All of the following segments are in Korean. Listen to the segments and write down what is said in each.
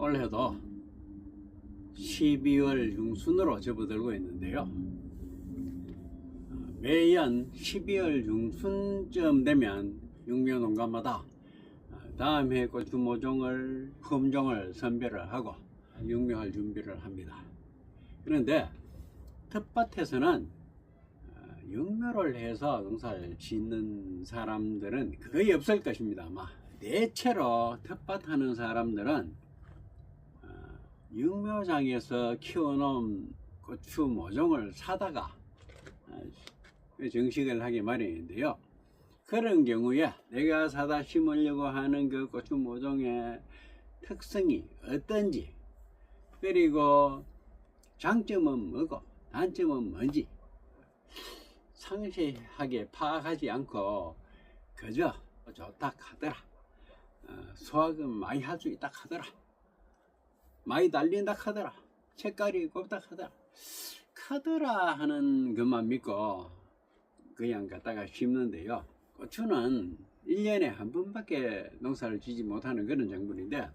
올해도 12월 중순으로 접어들고 있는데요. 어, 매년 12월 중순쯤 되면 육묘 농가마다 어, 다음 해 고추 모종을 품종을 선별을 하고 육묘할 준비를 합니다. 그런데 텃밭에서는 어, 육묘를 해서 농사를 짓는 사람들은 거의 없을 것입니다. 아마 대체로 텃밭하는 사람들은 어, 육묘장에서 키워놓은 고추 모종을 사다가 어, 정식을 하기 마련인데요. 그런 경우에 내가 사다 심으려고 하는 그 고추 모종의 특성이 어떤지 그리고 장점은 뭐고 단점은 뭔지 상세하게 파악하지 않고 그저 좋다 하더라 어, 수학은 많이 할 수 있다 하더라 많이 달린다 하더라. 색깔이 곱다 하더라. 카더라 하는 것만 믿고 그냥 갖다가 심는데요. 고추는 1년에 한 번밖에 농사를 지지 못하는 그런 작물인데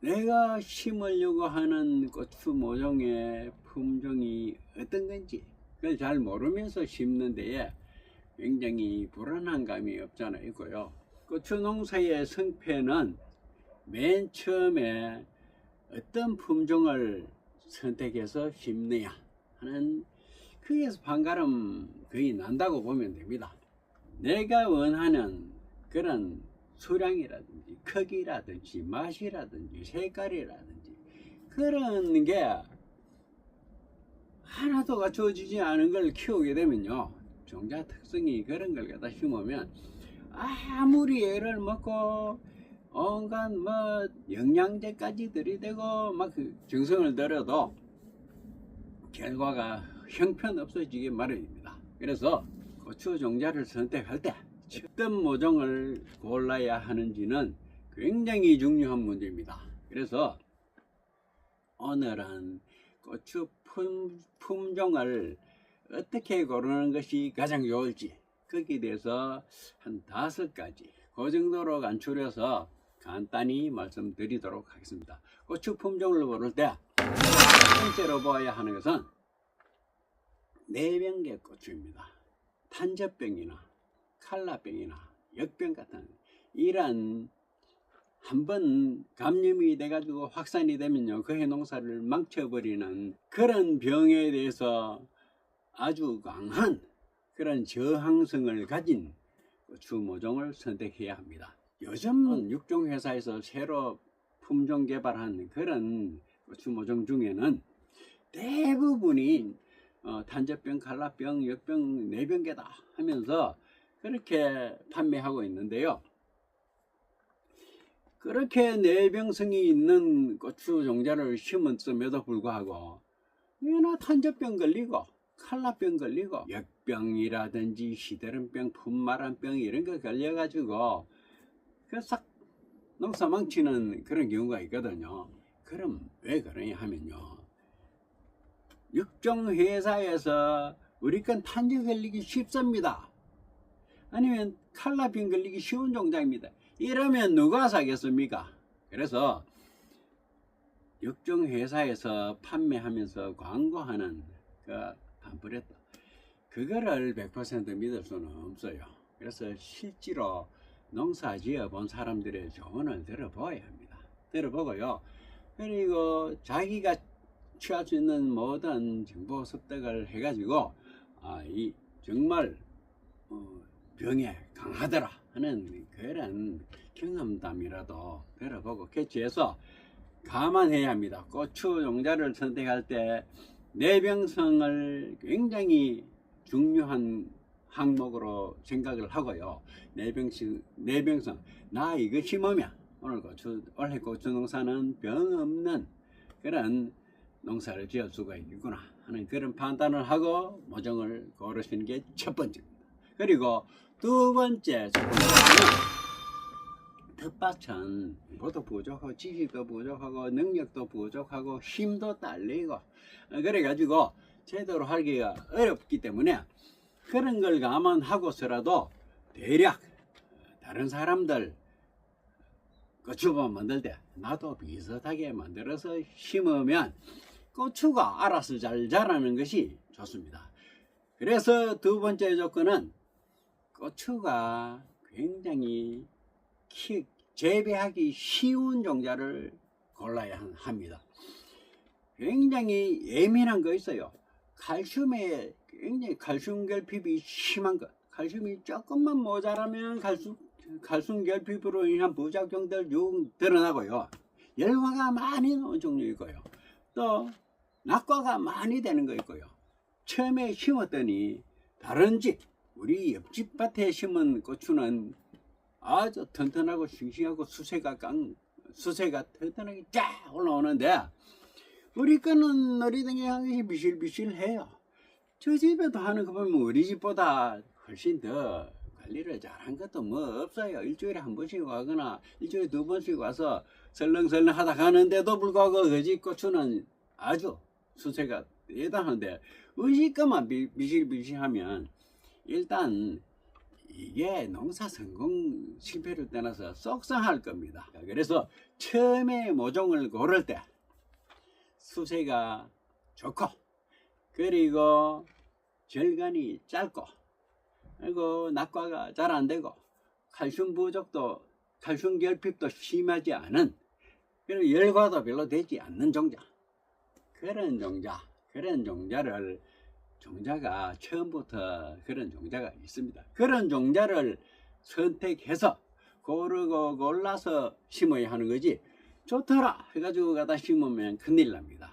내가 심으려고 하는 고추 모종의 품종이 어떤 건지 그걸 잘 모르면서 심는 데에 굉장히 불안한 감이 없잖아 있고요. 고추 농사의 성패는 맨 처음에 어떤 품종을 선택해서 심느냐 하는 거기에서 판가름 거의 난다고 보면 됩니다. 내가 원하는 그런 수량이라든지 크기라든지 맛이라든지 색깔이라든지 그런 게 하나도 갖춰지지 않은 걸 키우게 되면요 종자 특성이 그런 걸 갖다 심으면 아무리 애를 먹고 온갖 뭐 영양제까지 들이대고 막그 정성을 들여도 결과가 형편없어지게 마련입니다. 그래서 고추 종자를 선택할 때 어떤 모종을 골라야 하는지는 굉장히 중요한 문제입니다. 그래서 오늘은 고추 품, 품종을 어떻게 고르는 것이 가장 좋을지 거기에 대해서 한 다섯 가지 그 정도로 간추려서 간단히 말씀드리도록 하겠습니다. 고추 품종을 고를 때 첫 번째로 보아야 하는 것은 내병계 고추입니다. 탄저병이나 칼라병이나 역병 같은 이런 한번 감염이 돼가지고 확산이 되면요 그 해농사를 망쳐버리는 그런 병에 대해서 아주 강한 그런 저항성을 가진 고추 모종을 선택해야 합니다. 요즘 육종 회사에서 새로 품종 개발한 그런 고추 모종 중에는 대부분이 어, 탄저병, 칼라병, 역병, 내병계다 하면서 그렇게 판매하고 있는데요. 그렇게 내병성이 있는 고추 종자를 심었음에도 불구하고 이나 탄저병 걸리고 칼라병 걸리고 역병이라든지 시대름병, 품마란병 이런 거 걸려가지고 그싹 농사 망치는 그런 경우가 있거든요. 그럼 왜 그러냐 하면요. 육종 회사에서 우리 건 탄저 걸리기 쉽습니다. 아니면 칼라병 걸리기 쉬운 종자입니다. 이러면 누가 사겠습니까? 그래서 육종 회사에서 판매하면서 광고하는 그 팜플렛 그거를 100% 믿을 수는 없어요. 그래서 실제로 농사 지어 본 사람들의 조언을 들어봐야 합니다. 들어보고요. 그리고 자기가 취할 수 있는 모든 정보 습득을 해가지고 아, 이 정말 어, 병에 강하더라 하는 그런 경험담이라도 들어보고 캐치해서 감안해야 합니다. 고추 종자를 선택할 때 내병성을 굉장히 중요한 항목으로 생각을 하고요. 내병성, 내병성. 나 이거 심으면 오늘 고추, 올해 고추 농사는 병 없는 그런 농사를 지을 수가 있구나 하는 그런 판단을 하고 모종을 고르시는 게 첫 번째입니다. 그리고 두 번째 텃밭은 뭐도 부족하고 지식도 부족하고 능력도 부족하고 힘도 딸리고 그래가지고 제대로 하기가 어렵기 때문에 그런 걸 감안하고서라도 대략 다른 사람들 고추밥 만들 때 나도 비슷하게 만들어서 심으면 고추가 알아서 잘 자라는 것이 좋습니다. 그래서 두 번째 조건은 고추가 굉장히 키, 재배하기 쉬운 종자를 골라야 한- 합니다. 굉장히 예민한 거 있어요. 칼슘에 굉장히 칼슘 결핍이 심한 것. 칼슘이 조금만 모자라면 칼슘, 칼슘 결핍으로 인한 부작용들 쭉 드러나고요. 열화가 많이 나온 종류 있고요. 또 낙과가 많이 되는 거 있고요. 처음에 심었더니 다른 집, 우리 옆집 밭에 심은 고추는 아주 튼튼하고 싱싱하고 수세가 깡, 수세가 튼튼하게 쫙 올라오는데 우리 거는 어리둥이 한 것이 비실비실해요. 저 집에도 하는 거 보면 우리 집보다 훨씬 더 관리를 잘한 것도 뭐 없어요. 일주일에 한 번씩 와거나 일주일에 두 번씩 와서 설렁설렁 하다 가는데도 불구하고 그집 고추는 아주 수세가 대단한데 비- 비실비실하면 일단 이게 농사 성공 실패를 떠나서 썩성할 겁니다. 그래서 처음에 모종을 고를 때 수세가 좋고 그리고 절간이 짧고 그리고 낙과가 잘 안 되고 칼슘 부족도 칼슘 결핍도 심하지 않은 그리고 열과도 별로 되지 않는 종자 그런 종자 그런 종자를 종자가 처음부터 그런 종자가 있습니다. 그런 종자를 선택해서 고르고 골라서 심어야 하는 거지 좋더라 해가지고 갖다 심으면 큰일 납니다.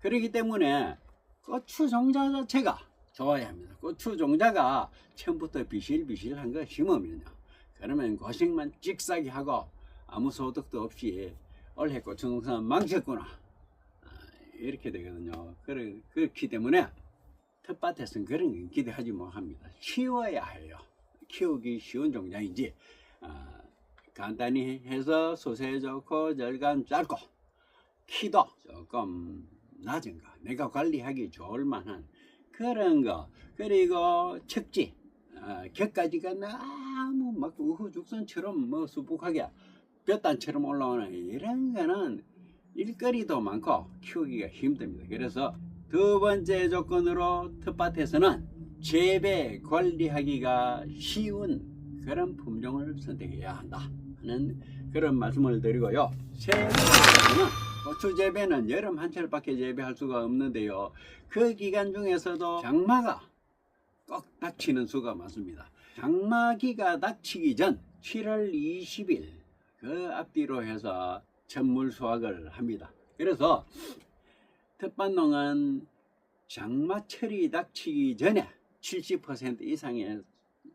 그렇기 때문에 고추 종자 자체가 좋아야 합니다. 고추 종자가 처음부터 비실비실한 거 심으면요. 그러면 고생만 찍싸게 하고 아무 소득도 없이 올해 고추 농사 망쳤구나. 아, 이렇게 되거든요. 그렇기 때문에 텃밭에서는 그런 거 기대하지 못합니다. 키워야 해요. 키우기 쉬운 종자인지 아, 간단히 해서 소세 좋고 절간 짧고 키도 조금 낮은 거 내가 관리하기 좋을 만한 그런 거 그리고 척지 아, 격가지가 너무 막 우후죽순처럼 뭐 수북하게 볕단처럼 올라오는 이런 거는 일거리도 많고 키우기가 힘듭니다. 그래서 두 번째 조건으로 텃밭에서는 재배 관리하기가 쉬운 그런 품종을 선택해야 한다 하는 그런 말씀을 드리고요. 세 번째는 고추 재배는 여름 한철밖에 재배할 수가 없는데요. 그 기간 중에서도 장마가 꼭 닥치는 수가 많습니다. 장마기가 닥치기 전 7월 20일 그 앞뒤로 해서 천물 수확을 합니다. 그래서 텃밭농은 장마철이 닥치기 전에 70% 이상의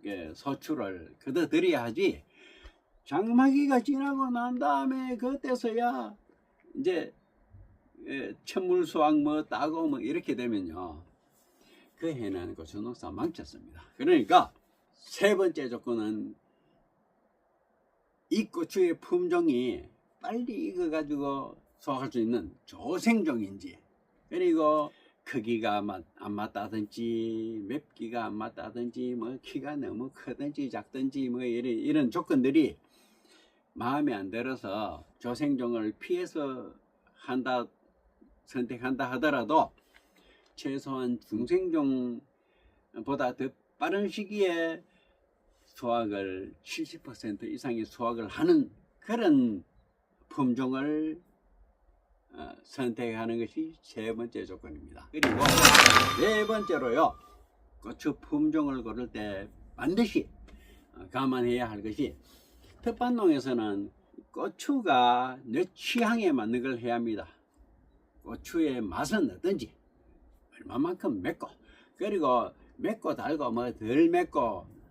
그 소출을 거둬들여야 하지 장마기가 지나고 난 다음에 그때서야 이제 예, 천물 수확 뭐 따고 뭐 이렇게 되면요 그 해는 고추 농사 망쳤습니다. 그러니까 세 번째 조건은 이 고추의 품종이 빨리 익어가지고 수확할 수 있는 조생종인지 그리고 크기가 맞- 안 맞다든지 맵기가 안 맞다든지 뭐 키가 너무 크든지 작든지 뭐 이런 조건들이 마음에 안 들어서 조생종을 피해서 한다 선택한다 하더라도 최소한 중생종보다 더 빠른 시기에 수확을 70% 이상의 수확을 하는 그런 품종을 어, 선택하는 것이 세 번째 조건입니다. 그리고 네 번째로요. 고추 품종을 고를 때 반드시 어, 감안해야 할 것이 텃밭농에서는 고추가 내 취향에 맞는 걸 해야 합니다. 고추의 맛은 어떤지 얼마만큼 맵고 그리고 맵고 달고 뭐 덜 맵고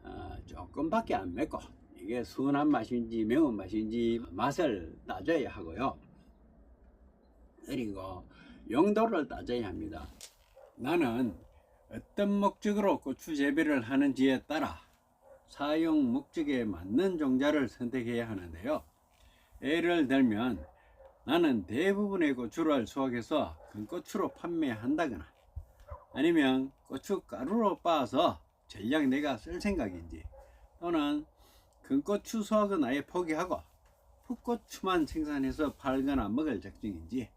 어, 조금밖에 안 맵고 이게 순한 맛인지 매운 맛인지 맛을 따져야 하고요. 그리고 용도를 따져야 합니다. 나는 어떤 목적으로 고추 재배를 하는지에 따라 사용 목적에 맞는 종자를 선택해야 하는데요. 예를 들면 나는 대부분의 고추를 수확해서 금고추로 판매한다거나 아니면 고추 가루로 빻아서 전략 내가 쓸 생각인지 또는 금고추 수확은 아예 포기하고 풋고추만 생산해서 팔거나 먹을 작정인지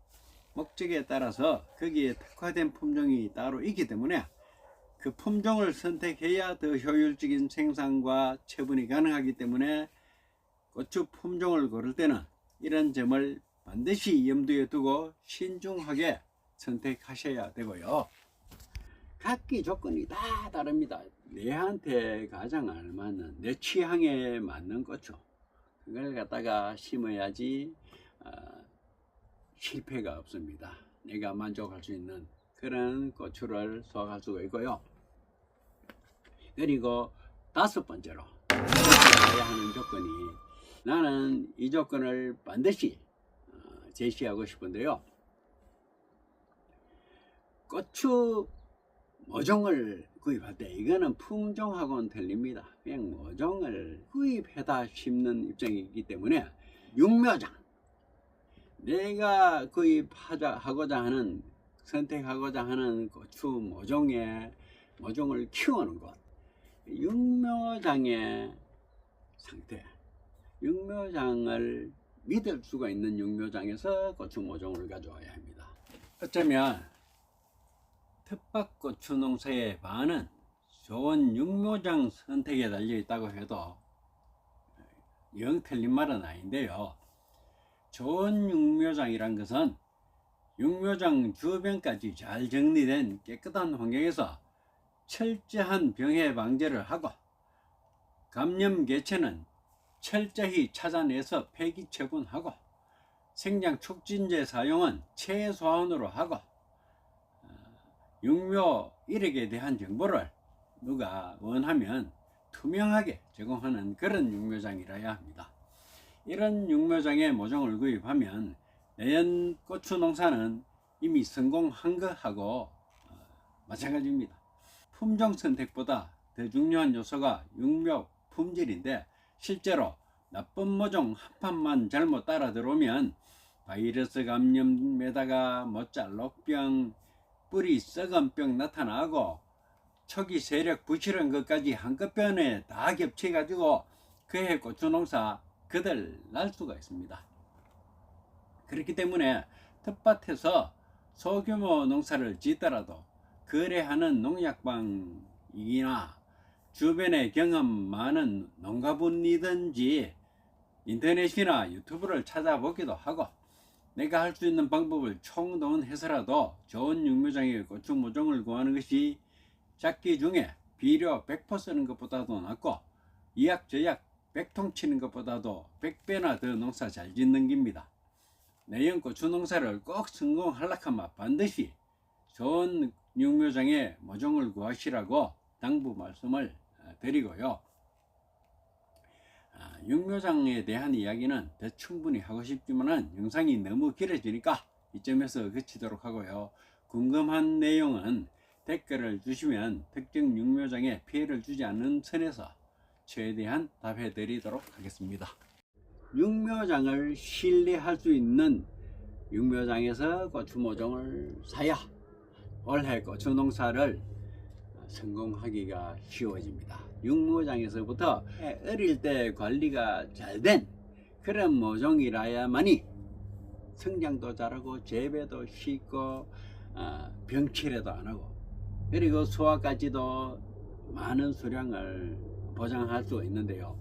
목적에 따라서 거기에 특화된 품종이 따로 있기 때문에 그 품종을 선택해야 더 효율적인 생산과 처분이 가능하기 때문에 고추 품종을 고를 때는 이런 점을 반드시 염두에 두고 신중하게 선택하셔야 되고요. 각기 조건이 다 다릅니다. 내한테 가장 알맞는 내 취향에 맞는 고추 그걸 갖다가 심어야지 어, 실패가 없습니다. 내가 만족할 수 있는 그런 고추를 수확할 수가 있고요. 그리고 다섯 번째로 해야 하는 조건이 나는 이 조건을 반드시 어, 제시하고 싶은데요. 고추 모종을 구입할 때 이거는 품종하고는 틀립니다. 그냥 모종을 구입해다 심는 입장이기 때문에 육묘장 내가 구입하자 하고자 하는 선택하고자 하는 고추 모종의 모종을 키우는 것 육묘장의 상태 육묘장을 믿을 수가 있는 육묘장에서 고추 모종을 가져와야 합니다. 어쩌면 텃밭고추 농사의 반은 좋은 육묘장 선택에 달려 있다고 해도 영 틀린 말은 아닌데요. 좋은 육묘장이란 것은 육묘장 주변까지 잘 정리된 깨끗한 환경에서 철저한 병해 방제를 하고 감염 개체는 철저히 찾아내서 폐기 처분하고 생장 촉진제 사용은 최소한으로 하고 육묘 일액에 대한 정보를 누가 원하면 투명하게 제공하는 그런 육묘장이라야 합니다. 이런 육묘장의 모종을 구입하면 내연 고추 농사는 이미 성공한 것하고 어, 마찬가지입니다. 품종 선택보다 더 중요한 요소가 육묘 품질인데 실제로 나쁜 모종 한 판만 잘못 따라 들어오면 바이러스 감염에다가 모짤록병 뿌리 썩은 병 나타나고 초기 세력 부실한 것까지 한꺼번에 다 겹쳐가지고 그해 고추 농사 그들 날 수가 있습니다. 그렇기 때문에 텃밭에서 소규모 농사를 짓더라도 거래하는 농약방이나 주변에 경험 많은 농가분이든지 인터넷이나 유튜브를 찾아보기도 하고 내가 할 수 있는 방법을 총동원해서라도 좋은 육묘장의 고추 모종을 구하는 것이 작기 중에 비료 100% 쓰는 것보다도 낫고 이약저약 100통 치는 것보다도 100배나 더 농사 잘 짓는 겁니다. 내연 고추 농사를 꼭 성공하려면 반드시 좋은 육묘장의 모종을 구하시라고 당부 말씀을 어, 드리고요. 아, 육묘장에 대한 이야기는 더 충분히 하고 싶지만 영상이 너무 길어지니까 이점에서 그치도록 하고요. 궁금한 내용은 댓글을 주시면 특정 육묘장에 피해를 주지 않는 선에서 최대한 답해 드리도록 하겠습니다. 육묘장을 신뢰할 수 있는 육묘장에서 고추 모종을 사야 올해 고추 농사를 성공하기가 쉬워집니다. 육묘장에서부터 어릴 때 관리가 잘 된 그런 모종이라야만이 성장도 잘하고 재배도 쉽고 어, 병치레도 안 하고 그리고 수확까지도 많은 수량을 보장할 수 있는데요.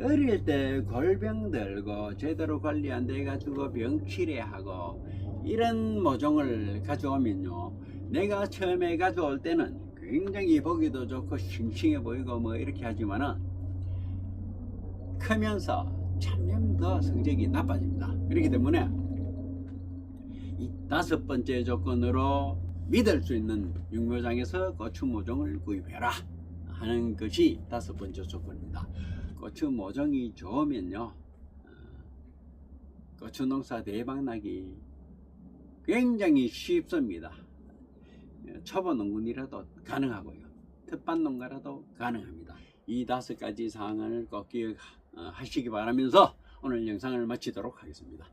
어릴 때 골병 들고 제대로 관리 안 돼 가지고 병치레하고 이런 모종을 가져오면요. 내가 처음에 가져올 때는 굉장히 보기도 좋고 싱싱해 보이고 뭐 이렇게 하지만은 크면서 점점 더 성적이 나빠집니다. 그렇기 때문에 이 다섯 번째 조건으로 믿을 수 있는 육묘장에서 고추 모종을 구입해라 하는 것이 다섯 번째 조건입니다. 고추 모종이 좋으면요, 어, 고추 농사 대박나기 굉장히 쉽습니다. 초보 농군이라도 가능하고요. 텃밭 농가라도 가능합니다. 이 다섯 가지 사항을 꼭 기억하시기 바라면서 오늘 영상을 마치도록 하겠습니다.